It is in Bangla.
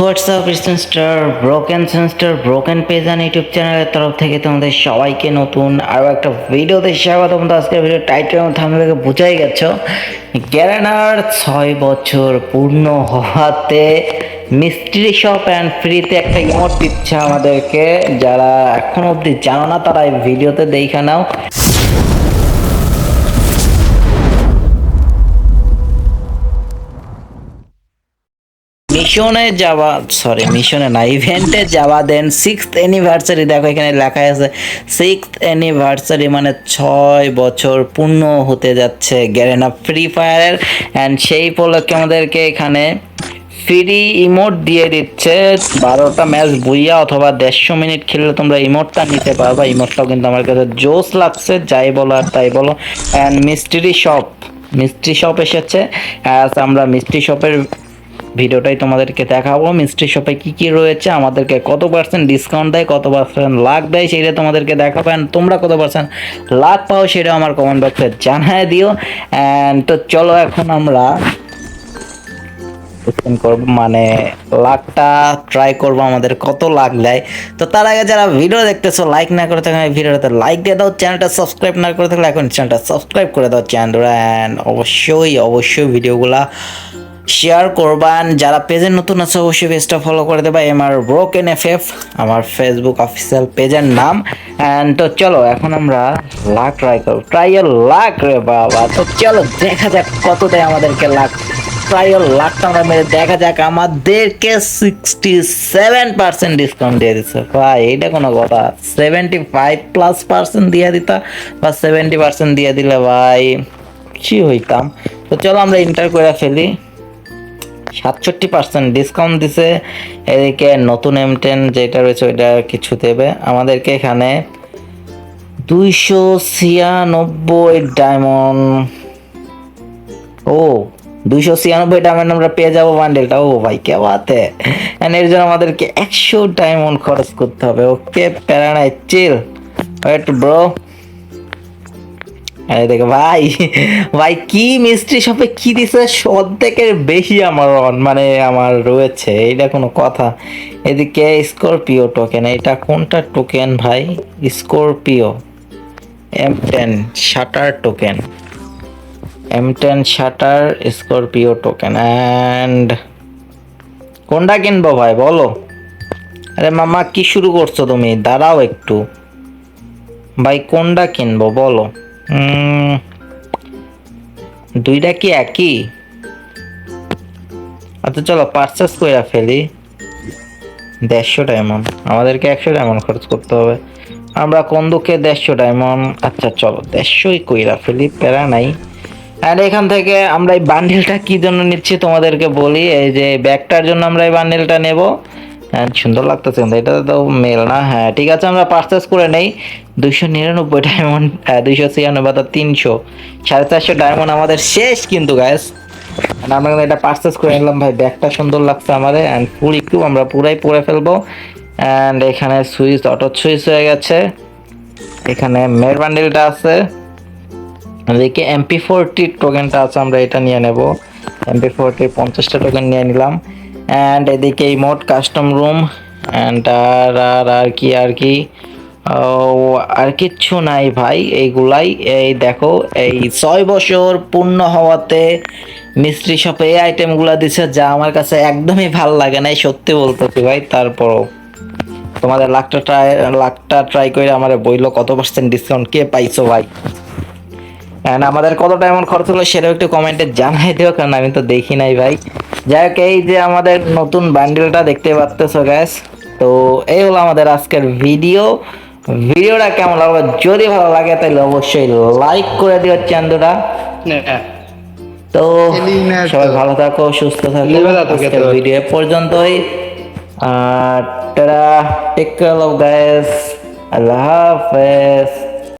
WhatsApp star broken sense star broken page and YouTube চ্যানেলের তরফ থেকে তোমাদের সবাইকে নতুন আরও একটা ভিডিওতে স্বাগত। তোমরা আজকের ভিডিও টাইটেল থামলে থেকে বুঝাই গেছো। গ্যারানার ছয় বছর পূর্ণ হওয়াতে মিস্ট্রি শপ অ্যান্ড ফ্রিতে একটা ইমোট দিচ্ছে আমাদেরকে। যারা এখন অবধি জানো না, তারা এই ভিডিওতে দেখে নাও। মিশনে যাওয়া সরি মিশনে না ইভেন্টে যাওয়া দেন সিক্স অ্যানিভার্সারি দেখো এখানে লেখা আছে সিক্স অ্যানিভার্সারি মানে ছয় বছর পূর্ণ হতে যাচ্ছে গ্যারেনা ফ্রি ফায়ারের অ্যান্ড সেই উপলক্ষে আমাদেরকে এখানে ফ্রি ইমোট দিয়ে দিচ্ছে। বারোটা ম্যাচ বুইয়া অথবা দেড়শো মিনিট খেললে তোমরা ইমোটটা নিতে পারবা। ইমোটটাও কিন্তু আমার কাছে জোস লাগছে, যাই বলো আর তাই বলো। And mystery shop mystery shop এসেছে। আমরা মিস্ট্রি শপের ভিডিওটাই তোমাদেরকে দেখাবো। মিস্ট্রি শপে কি কি রয়েছে, আমাদেরকে কত পার্সেন্ট ডিসকাউন্ট দেয়, কত পার্সেন্ট লাখ দেয়, সেটা তোমাদেরকে দেখাবো। অ্যান্ড তোমরা কত পার্সেন্ট লাখ পাও, সেটা আমার কমেন্ট বক্সে জানায় দিও। অ্যান্ড তো চলো এখন আমরা করব। মানে লাখটা ট্রাই করব, আমাদের কত লাখ দেয়। তো তার আগে যারা ভিডিও দেখতেছো লাইক না করে থাকলে ভিডিওটাতে লাইক দিয়ে দাও। চ্যানেলটা সাবস্ক্রাইব না করে থাকলে এখন চ্যানেলটা সাবস্ক্রাইব করে দাও চ্যানেল অ্যান্ড অবশ্যই অবশ্যই ভিডিওগুলা শেয়ার করবান। যারা পেজে নতুন আছে, অবশ্যই পেজটা ফলো করে দেবা। M R broken F F আমার ফেসবুক অফিসিয়াল পেজের নাম। অ্যান্ড তো চলো, এখন আমরা লাখ ট্রাই করব ট্রাইয়াল লাখ রে বাবা। তো চলো, দেখা যাক কত দেয় আমাদেরকে লাখ ট্রাইয়াল লাখটা আমরা মেরে, দেখা যাক আমাদেরকে সিক্সটি সেভেন পার্সেন্ট ডিসকাউন্ট দিয়ে দিচ্ছে। ভাই, এইটা কোনো কথা। সেভেন্টি ফাইভ প্লাস পার্সেন্ট দিয়ে দিতা বা সেভেন্টি পার্সেন্ট দিয়ে দিলে ভাই খুশি হইতাম? তো চলো, আমরা ইন্টার করে ফেলি। সাতষট্টি পার্সেন্ট ডিসকাউন্ট দিছে। এদিকে নতুন এম টেন যেটা রয়েছে ওইটা কিছু দেবে। আমাদেরকে এখানে দুইশো ছিয়ানব্বই ডায়মন্ড ও, দুইশো ছিয়ানব্বই ডায়মন্ড আমরা পেয়ে যাব বান্ডেলটা ও ভাই, কে বাতে? এর জন্য আমাদেরকে একশো ডায়মন্ড খরচ করতে হবে। ওকে প্যারা নাই চিল ওয়েট ব্রো আরে দেখো ভাই ভাই কি মিস্ট্রি শপে কি দিছে? অর্ধেকের বেশি আমার মানে আমার রয়েছে, এইটা কোনো কথা। এদিকে স্করপিও টোকেন এটা কোনটা টোকেন ভাই? Scorpio M ten shutter token M ten shutter Scorpio token and কোনটা কিনবো ভাই, বলো? আরে মামা, কি শুরু করছ তুমি? দাঁড়াও একটু। ভাই, কোনটা কিনবো, বলো। দুইটা কি একই? আচ্ছা চলো পার্চেস করে ফেলি। দেড়শো ডায়মন্ড আমাদেরকে একশো ডায়মন্ড খরচ করতে হবে। আমরা কোন দুঃখে দেড়শো ডায়মন্ড আচ্ছা চলো, দেড়শোই কইরা ফেলি, প্যারা নাই। আর এখান থেকে আমরা এই বান্ডেলটা কি জন্য নিচ্ছি তোমাদেরকে বলি? এই যে ব্যাগটার জন্য আমরা এই বান্ডেলটা নেব। সুন্দর লাগতেছে কিন্তু এটা তো মেল না। হ্যাঁ ঠিক আছে, আমরা পার্চেস করে নেই। দুইশো নিরানব্বই ডায়মন্ড দুইশো ছিয়ানব্বই অর্থাৎ তিনশো। সাড়ে চারশো ডায়মন্ড আমাদের শেষ কিন্তু গ্যাস আমরা কিন্তু এটা পার্চেস করে নিলাম, ভাই। ব্যাগটা সুন্দর লাগছে আমাদের। অ্যান্ড ফুল একটু আমরা পুরাই পরে ফেলব। অ্যান্ড এখানে সুইচ, অটো সুইচ হয়ে গেছে। এখানে মের বান্ডেলটা আছে। এদিকে এমপি ফোরটি টোকেনটা আছে, আমরা এটা নিয়ে নেব। এমপি ফোরটি পঞ্চাশটা টোকেন নিয়ে নিলাম। অ্যান্ড এদিকে এই মোট কাস্টম রুম অ্যান্ড আর আর আর কি আর কি? আর কিচ্ছু নাই ভাই, এইগুলাই। এই দেখো, এই ছয় বছর পূর্ণ হওয়াতে মিস্ত্রি শপে এই আইটেমগুলো দিছে যা আমার কাছে একদমই ভালো লাগে না সত্যি বলতেছি ভাই। তারপরও তোমাদের লাখটা ট্রাই লাখটা ট্রাই করে আমার বইলো কত পার্সেন্ট ডিসকাউন্ট কে পাইছো ভাই? অ্যান্ড আমাদের কত টাইম খরচ হলো সেটাও একটু কমেন্টে জানাই দিও, কারণ আমি তো দেখি নাই ভাই। যাই হোক এই যে আমাদের নতুন বান্ডেলটা দেখতে পাচ্তেছো গ্যাস তো এই হলো আমাদের আজকের ভিডিও ভিডিওটা কেমন লাগল? যদি ভালো লাগে তাহলে অবশ্যই লাইক করে দিও চান্দুরা তো সবাই ভালো থাকো সুস্থ থাকো। আজকের ভিডিও পর্যন্তই। আর টেক কেয়ার অফ গাইস আল্লাহ হাফেজ।